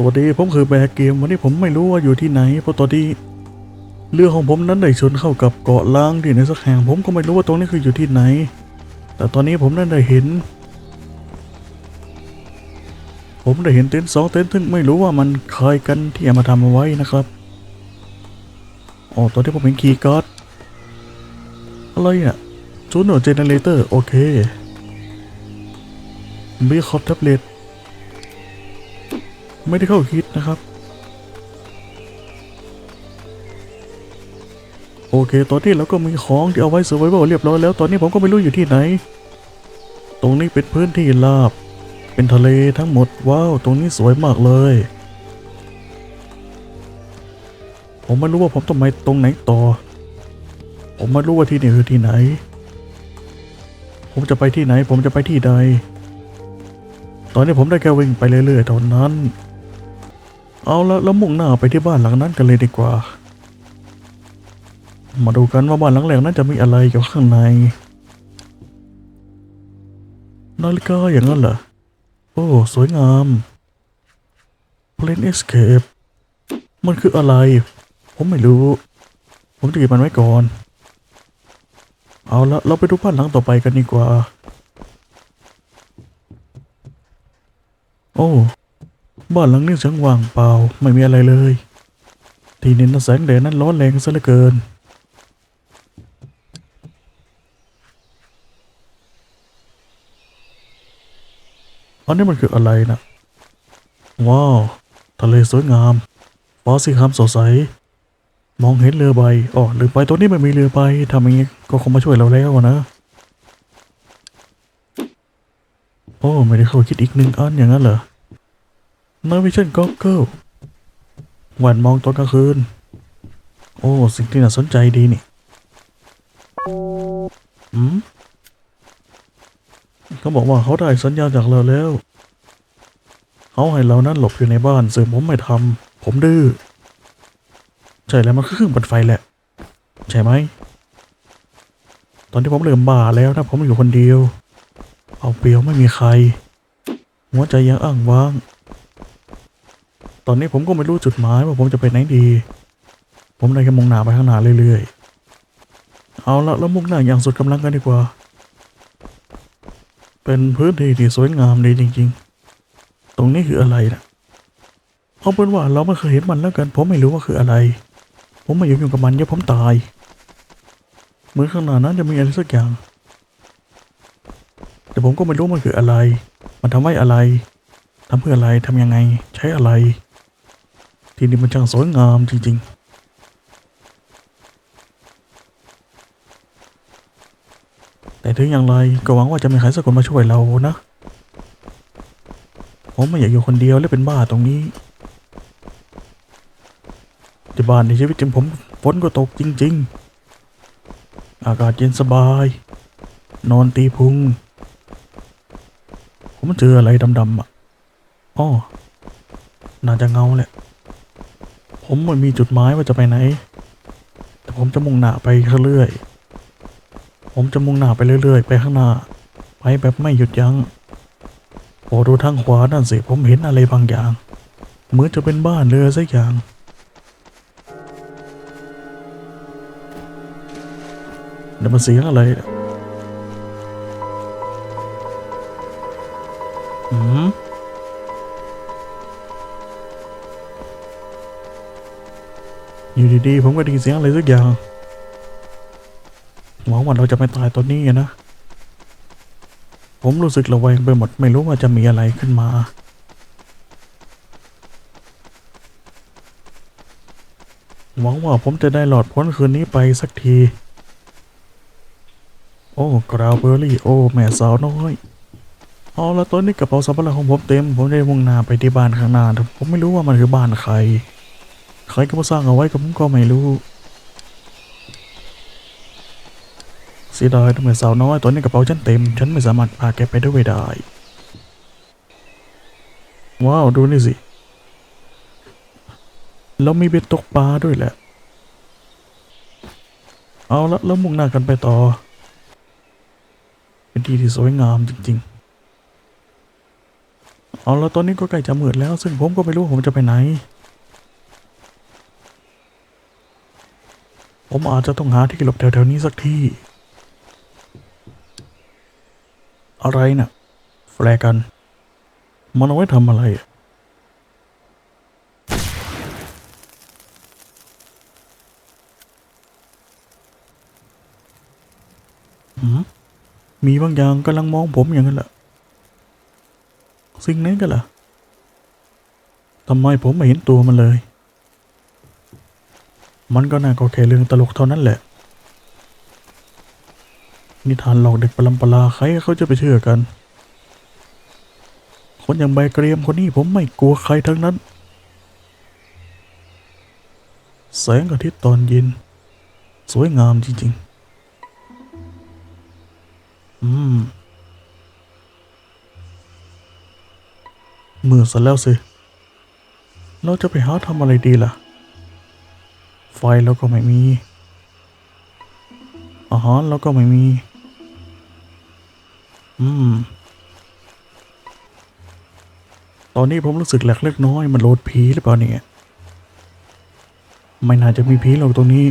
สวัสดีผมคือแบกเกมวันนี้ผมไม่รู้ว่าอยู่ที่ไหน เพราะตอนนี้เรือของผมนั้นได้ชนเข้ากับเกาะล้างที่ไหนสักแห่งผมก็ไม่รู้ว่าตรงนี้คืออยู่ที่ไหน แต่ตอนนี้ผมนั้นได้เห็น ผมได้เห็นเต็นท์สองเต็นท์ซึ่งไม่รู้ว่ามันใครกันที่เอามาทำเอาไว้นะครับอ๋อตอนที่ผมเห็นคีย์การ์ดอะไรอะจูเนอร์เจเนเรเตอร์โอเคมีคอปแท็บเล็ต ไม่ได้เข้าคิดนะครับ โอเค ตอนนี้เราก็มีของที่เอาไว้เซอร์ไวเวลเรียบร้อยแล้ว ตอนนี้ผมก็ไม่รู้อยู่ที่ไหน ตรงนี้เป็นพื้นที่ราบ เป็นทะเลทั้งหมด ว้าว ตรงนี้สวยมากเลย ผมไม่รู้ว่าผมต้องไปตรงไหนต่อ ผมไม่รู้ว่าที่นี่คือที่ไหน ผมจะไปที่ไหน ผมจะไปที่ใดตอนนี้ผมได้แค่วิ่งไปเรื่อยๆเท่านั้น เอาละแล้วมุ่งหน้าไปที่บ้านหลังนั้นกันเลยดีกว่า มาดูกันว่าบ้านหลังแรกนั้นจะมีอะไรอยู่ข้างใน นาฬิกาอย่างนั้นเหรอ โอ้ สวยงาม Plane Escape มันคืออะไร ผมไม่รู้ ผมจะเก็บมันไว้ก่อน เอาละเราไปดูบ้านหลังต่อไปกันดีกว่า โอ้ บ้านหลังนี้ช่างว่างเปล่าไม่มีอะไรเลย ที่นี่นะแสงแดดนั้นร้อนแรงซะเหลือเกิน อันนี้มันคืออะไรนะว้าวทะเลสวยงามฟ้าสีครามสดใส มองเห็นเรือใบอ๋อเรือใบตัวนี้ไม่มีเรือใบทำอย่างนี้ก็คงมาช่วยเราแล้วนะโอ้ไม่ได้เข้าคิดอีกหนึ่งอันอย่างนั้นเหรอ นาวิชั่นก็เกิลหวนมองตอนกลางคืน โอ้ สิ่งที่น่าสนใจดีนี่อืมเขาบอกว่าเขาได้สัญญาจากเราแล้ว เขาให้เรานั้นหลบอยู่ในบ้านซึ่งผมไม่ทำ ผมดื้อ ใช่แล้วมันคือเครื่องปั่นไฟแหละ ใช่ไหม ตอนที่ผมเริ่มบ้าแล้วนะ ผมอยู่คนเดียว เอาเปรียวไม่มีใคร หัวใจยังอ้างว้าง ตอนนี้ผมก็ไม่รู้จุดหมายว่าผมจะไปไหนดี ผมได้แค่มุ่งหน้าไปข้างหน้าเรื่อยๆ เอาละแล้วมุ่งหน้าอย่างสุดกำลังกันดีกว่า เป็นพื้นที่ที่สวยงามดีจริง ๆ ตรงนี้คืออะไรนะเอาเป็นว่าเราไม่เคยเห็นมันแล้วกัน ผมไม่รู้ว่าคืออะไร ผมไม่อยากอยู่กับมันเดี๋ยวผมตายเหมือนข้างหน้านั้นจะมีอะไรสักอย่าง แต่ผมก็ไม่รู้มันคืออะไร มันทำไว้อะไรทำเพื่ออะไรทำยังไง ใช้อะไร ที่นี่มันช่างสวยงามจริง ๆแต่ถึงอย่างไรก็หวังว่าจะมีใครสักคนมาช่วยเรานะ ผมไม่อยากอยู่คนเดียวและเป็นบ้าตรงนี้ที่บ้านในชีวิตจริงผมฝนก็ตกจริง ๆ อากาศเย็นสบาย นอนตีพุง ผมเจออะไรดำๆอะอ้อน่าจะเงาแหละ ผมไม่มีจุดหมายว่าจะไปไหน แต่ผมจะมุ่งหน้าไปเรื่อยๆ ผมจะมุ่งหน้าไปเรื่อยๆ ไปข้างหน้า ไปแบบไม่หยุดยัง้งโอ้ดูทางขวานั่นสิ ผมเห็นอะไรบางอย่าง เหมือนจะเป็นบ้านเรือสักอย่าง เดี๋ยวมันเสียงอะไรอืม อยู่ดีๆผมก็ได้ยินเสียงอะไรสักอย่างหวังว่าเราจะไม่ตายตอนนี้นะ ผมรู้สึกระแวงไปหมดไม่รู้ว่าจะมีอะไรขึ้นมา หวังว่าผมจะได้หลอดพ้นคืนนี้ไปสักที โอ้กราวเบอร์รี่โอ้ แม่สาวน้อยเอาละตอนนี้กระเป๋าสัมภาระของผมเต็ม ผมได้มุ่งหน้าไปที่บ้านข้างหน้าแต่ผมไม่รู้ว่ามันคือบ้านใคร ใครก็มาสร้างเอาไว้ก็ผมก็ไม่รู้เสียดายทำไมสาวน้อยตอนนี้กระเป๋าฉันเต็ม ฉันไม่สามารถพาแกไปด้วยได้ ว้าว ดูนี่สิเรามีเบ็ดตกปลาด้วยแหละ เอาละแล้วมุ่งหน้ากันไปต่อ เป็นที่ที่สวยงามจริง ๆ เอาล้วตอนนี้ก็ใกล้จะมืดแล้ว ซึ่งผมก็ไม่รู้ผมจะไปไหน ผมอาจจะต้องหาที่หลบแถวๆนี้สักที่ อะไรนะ่ะ แฟร์กัน มันเอาไว้ทำอะไร มีบางอย่างกำลังมองผมอย่างนั้นแหละ สิ่งนั้นกันล่ะทำไมผมไม่เห็นตัวมันเลย มันก็น่าก็แค่เรื่องตลกเท่านั้นแหละ นิทานหลอกเด็กปลำปลาใครเขาจะไปเชื่อกัน คนอย่างใบเกรียมคนนี้ผมไม่กลัวใครทั้งนั้น แสงอาทิตย์ตอนเย็น สวยงามจริงๆ อืมมือซะแล้วสิ เราจะไปหาทำอะไรดีล่ะ ไฟเราก็ไม่มี อาหารเราก็ไม่มี อืม ตอนนี้ผมรู้สึกแหลกเล็กน้อย มันโหลดผีหรือเปล่าเนี่ย ไม่น่าจะมีผีหรอกตรงนี้